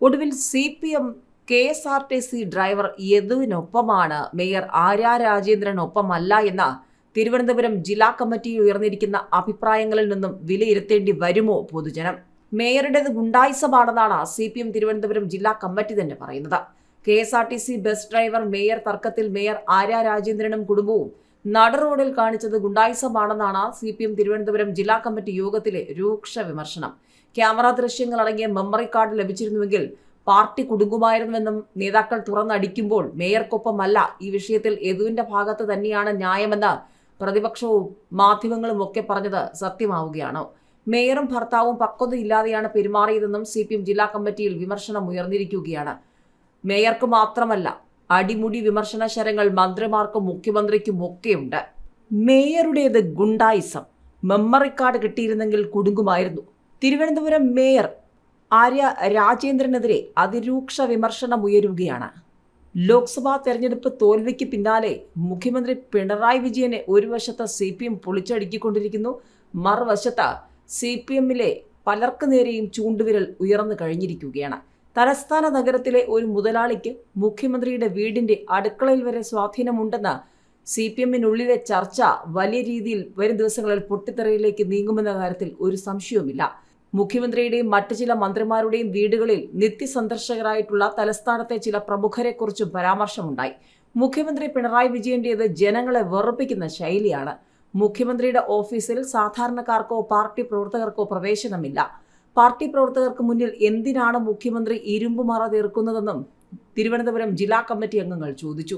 ഒടുവിൽ C P M K S R T C driver യദുവിനൊപ്പമാണ്. Mayor Arya രാജേന്ദ്രനൊപ്പമല്ല എന്ന തിരുവനന്തപുരം ജില്ലാ കമ്മിറ്റിയിൽ ഉയർന്നിരിക്കുന്ന അഭിപ്രായങ്ങളിൽ നിന്നും വിലയിരുത്തേണ്ടി വരുമോ പൊതുജനം? മേയറുടേത് ഗുണ്ടായുസമാണെന്നാണ് സി പി എം തിരുവനന്തപുരം ജില്ലാ കമ്മിറ്റി തന്നെ പറയുന്നത്. K S R T C bus driver mayor തർക്കത്തിൽ മേയർ ആര്യ രാജേന്ദ്രനും കുടുംബവും നട റോഡിൽ കാണിച്ചത് ഗുണ്ടായിസമാണെന്നാണ് സി പി എം തിരുവനന്തപുരം ജില്ലാ കമ്മിറ്റി യോഗത്തിലെ രൂക്ഷ വിമർശനം. ക്യാമറ ദൃശ്യങ്ങൾ അടങ്ങിയ മെമ്മറി കാർഡ് ലഭിച്ചിരുന്നുവെങ്കിൽ പാർട്ടി കുടുങ്ങുമായിരുന്നുവെന്നും നേതാക്കൾ തുറന്നടിക്കുമ്പോൾ മേയർക്കൊപ്പമല്ല. ഈ വിഷയത്തിൽ യദുവിന്റെ ഭാഗത്ത് തന്നെയാണ് ന്യായമെന്ന് പ്രതിപക്ഷവും മാധ്യമങ്ങളും ഒക്കെ പറഞ്ഞത് സത്യമാവുകയാണോ. മേയറും ഭർത്താവും പക്വതയില്ലാതെയാണ് പെരുമാറിയതെന്നും സി പി എം ജില്ലാ കമ്മിറ്റിയിൽ വിമർശനം ഉയർന്നിരിക്കുകയാണ്. മേയർക്ക് മാത്രമല്ല അടിമുടി വിമർശനശരങ്ങൾ മന്ത്രിമാർക്കും മുഖ്യമന്ത്രിക്കും ഒക്കെയുണ്ട്. മേയറുടേത് ഗുണ്ടായിസം. മെമ്മറി കാർഡ് കിട്ടിയിരുന്നെങ്കിൽ കുടുങ്ങുമായിരുന്നു. തിരുവനന്തപുരം മേയർ ആര്യ രാജേന്ദ്രനെതിരെ അതിരൂക്ഷ വിമർശനം ഉയരുകയാണ്. ലോക്സഭാ തെരഞ്ഞെടുപ്പ് തോൽവിക്ക് പിന്നാലെ മുഖ്യമന്ത്രി പിണറായി വിജയനെ ഒരു വശത്ത് സി പി എം പൊളിച്ചടുക്കിക്കൊണ്ടിരിക്കുന്നു മറുവശത്ത് സി പി എമ്മിലെ പലർക്കു നേരെയും ചൂണ്ടുവിരൽ ഉയർന്നു കഴിഞ്ഞിരിക്കുകയാണ്. തലസ്ഥാന നഗരത്തിലെ ഒരു മുതലാളിക്ക് മുഖ്യമന്ത്രിയുടെ വീടിന്റെ അടുക്കളയിൽ വരെ സ്വാധീനമുണ്ടെന്ന സി പി എമ്മിനുള്ളിലെ ചർച്ച വലിയ രീതിയിൽ വരും ദിവസങ്ങളിൽ പൊട്ടിത്തെറിയിലേക്ക് നീങ്ങുമെന്ന കാര്യത്തിൽ ഒരു സംശയവുമില്ല. മുഖ്യമന്ത്രിയുടെയും മറ്റു ചില മന്ത്രിമാരുടെയും വീടുകളിൽ നിത്യസന്ദർശകരായിട്ടുള്ള തലസ്ഥാനത്തെ ചില പ്രമുഖരെക്കുറിച്ച് പരാമർശമുണ്ടായി. മുഖ്യമന്ത്രി പിണറായി വിജയന്റേത് ജനങ്ങളെ വെറുപ്പിക്കുന്ന ശൈലിയാണ്. മുഖ്യമന്ത്രിയുടെ ഓഫീസിൽ സാധാരണക്കാർക്കോ പാർട്ടി പ്രവർത്തകർക്കോ പ്രവേശനമില്ല. പാർട്ടി പ്രവർത്തകർക്ക് മുന്നിൽ എന്തിനാണ് മുഖ്യമന്ത്രി ഇരുമ്പുമറ തീർക്കുന്നതെന്നും തിരുവനന്തപുരം ജില്ലാ കമ്മിറ്റി അംഗങ്ങൾ ചോദിച്ചു.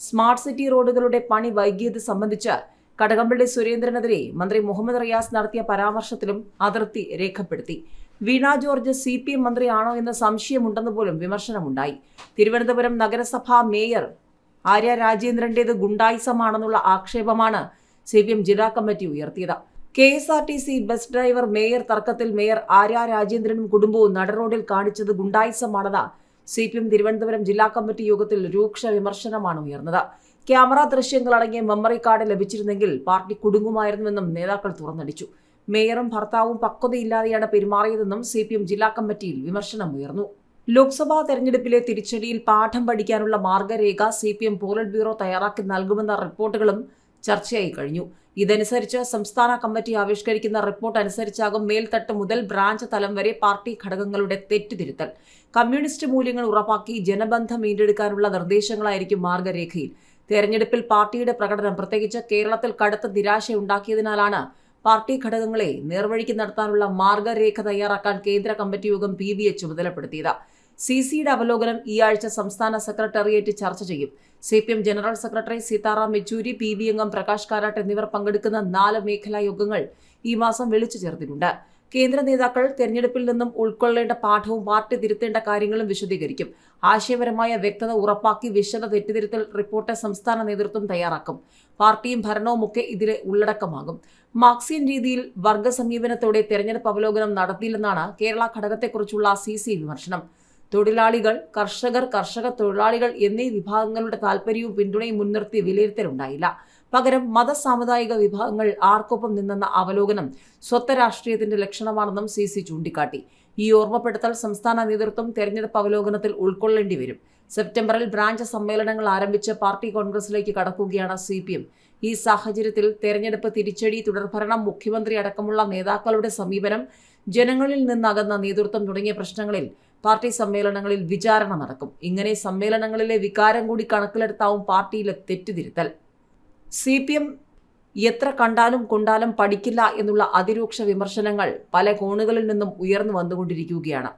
സ്മാർട്ട് സിറ്റി റോഡുകളുടെ പണി വൈകിയത് സംബന്ധിച്ച് കടകംപള്ളി സുരേന്ദ്രനെതിരെ മന്ത്രി മുഹമ്മദ് റിയാസ് നടത്തിയ പരാമർശത്തിലും അതിർത്തി രേഖപ്പെടുത്തി. Veena George C P M മന്ത്രിയാണോ എന്ന സംശയമുണ്ടെന്ന് പോലും വിമർശനമുണ്ടായി. തിരുവനന്തപുരം നഗരസഭാ മേയർ ആര്യ രാജേന്ദ്രന്റേത് ഗുണ്ടായിസമാണെന്നുള്ള ആക്ഷേപമാണ് സി പി എം ജില്ലാ കമ്മിറ്റി ഉയർത്തിയത്. K S R T C bus driver mayor തർക്കത്തിൽ മേയർ ആര്യ രാജേന്ദ്രനും കുടുംബവും നടറോഡിൽ കാണിച്ചത് ഗുണ്ടായിസമാണെന്ന് സി പി എം തിരുവനന്തപുരം ജില്ലാ കമ്മിറ്റി യോഗത്തിൽ രൂക്ഷ വിമർശനമാണ് ഉയർന്നത്. ക്യാമറ ദൃശ്യങ്ങൾ അടങ്ങിയ മെമ്മറി കാർഡ് ലഭിച്ചിരുന്നെങ്കിൽ പാർട്ടി കുടുങ്ങുമായിരുന്നുവെന്നും നേതാക്കൾ തുറന്നടിച്ചു. മേയറും ഭർത്താവും പക്വതയില്ലാതെയാണ് പെരുമാറിയതെന്നും സി പി എം ജില്ലാ കമ്മിറ്റിയിൽ വിമർശനം ഉയർന്നു. ലോക്സഭാ തെരഞ്ഞെടുപ്പിലെ തിരിച്ചടിയിൽ പാഠം പഠിക്കാനുള്ള മാർഗരേഖ C P M polit bureau തയ്യാറാക്കി നൽകുമെന്ന റിപ്പോർട്ടുകളും ചർച്ചയായി കഴിഞ്ഞു. ഇതനുസരിച്ച് സംസ്ഥാന കമ്മിറ്റി ആവിഷ്കരിക്കുന്ന റിപ്പോർട്ട് അനുസരിച്ചാകും മേൽത്തട്ട് മുതൽ ബ്രാഞ്ച് തലം വരെ പാർട്ടി ഘടകങ്ങളുടെ തെറ്റുതിരുത്തൽ. കമ്മ്യൂണിസ്റ്റ് മൂല്യങ്ങൾ ഉറപ്പാക്കി ജനബന്ധം വീണ്ടെടുക്കാനുള്ള നിർദ്ദേശങ്ങളായിരിക്കും മാർഗരേഖയിൽ. തെരഞ്ഞെടുപ്പിൽ പാർട്ടിയുടെ പ്രകടനം പ്രത്യേകിച്ച് കേരളത്തിൽ കടുത്ത നിരാശയുണ്ടാക്കിയതിനാലാണ് പാർട്ടി ഘടകങ്ങളെ നേർവഴിക്ക് നടത്താനുള്ള മാർഗരേഖ തയ്യാറാക്കാൻ കേന്ദ്ര കമ്മിറ്റി യോഗം പി ബിയെ ചുമതലപ്പെടുത്തിയത്. സി സിയുടെ അവലോകനം ഈ ആഴ്ച സംസ്ഥാന സെക്രട്ടേറിയറ്റ് ചർച്ച ചെയ്യും. C P M general secretary Sitaram Yechury P B അംഗം പ്രകാശ് കാരാട്ട് എന്നിവർ പങ്കെടുക്കുന്ന നാല് മേഖലാ യോഗങ്ങൾ ഈ മാസം വിളിച്ചു ചേർത്തിട്ടുണ്ട്. കേന്ദ്ര നേതാക്കൾ തെരഞ്ഞെടുപ്പിൽ നിന്നും ഉൾക്കൊള്ളേണ്ട പാഠവും പാർട്ടി തിരുത്തേണ്ട കാര്യങ്ങളും വിശദീകരിക്കും. ആശയപരമായ വ്യക്തത ഉറപ്പാക്കി വിശദ തെറ്റിതിരുത്തൽ റിപ്പോർട്ട് സംസ്ഥാന നേതൃത്വം തയ്യാറാക്കും. പാർട്ടിയും ഭരണവും ഒക്കെ ഇതിലെ ഉള്ളടക്കമാകും. മാർക്സിയൻ രീതിയിൽ വർഗ സമീപനത്തോടെ തെരഞ്ഞെടുപ്പ് അവലോകനം നടത്തിയില്ലെന്നാണ് കേരള ഘടകത്തെക്കുറിച്ചുള്ള സി സി വിമർശനം. തൊഴിലാളികൾ കർഷകർ കർഷക തൊഴിലാളികൾ എന്നീ വിഭാഗങ്ങളുടെ താൽപ്പര്യവും പിന്തുണയും മുൻനിർത്തി വിലയിരുത്തലുണ്ടായില്ല. പകരം മതസാമുദായിക വിഭാഗങ്ങൾ ആർക്കൊപ്പം നിന്നെന്ന അവലോകനം സ്വത്ത രാഷ്ട്രീയത്തിന്റെ ലക്ഷണമാണെന്നും സി സി ചൂണ്ടിക്കാട്ടി. ഈ ഓർമ്മപ്പെടുത്തൽ സംസ്ഥാന നേതൃത്വം തെരഞ്ഞെടുപ്പ് അവലോകനത്തിൽ ഉൾക്കൊള്ളേണ്ടി വരും. സെപ്റ്റംബറിൽ ബ്രാഞ്ച് സമ്മേളനങ്ങൾ ആരംഭിച്ച് പാർട്ടി കോൺഗ്രസിലേക്ക് കടക്കുകയാണ് സി പി എം. ഈ സാഹചര്യത്തിൽ തെരഞ്ഞെടുപ്പ് തിരിച്ചടി തുടർഭരണം മുഖ്യമന്ത്രി അടക്കമുള്ള നേതാക്കളുടെ സമീപനം ജനങ്ങളിൽ നിന്നകന്ന നേതൃത്വം തുടങ്ങിയ പ്രശ്നങ്ങളിൽ പാർട്ടി സമ്മേളനങ്ങളിൽ വിചാരണ നടക്കും. ഇങ്ങനെ സമ്മേളനങ്ങളിലെ വികാരം കൂടി കണക്കിലെടുത്താവും പാർട്ടിയിലെ തെറ്റുതിരുത്തൽ. സി പി എം എത്ര കണ്ടാലും കൊണ്ടാലും പഠിക്കില്ല എന്നുള്ള അതിരൂക്ഷ വിമർശനങ്ങൾ പല കോണുകളിൽ നിന്നും ഉയർന്നു വന്നുകൊണ്ടിരിക്കുകയാണ്.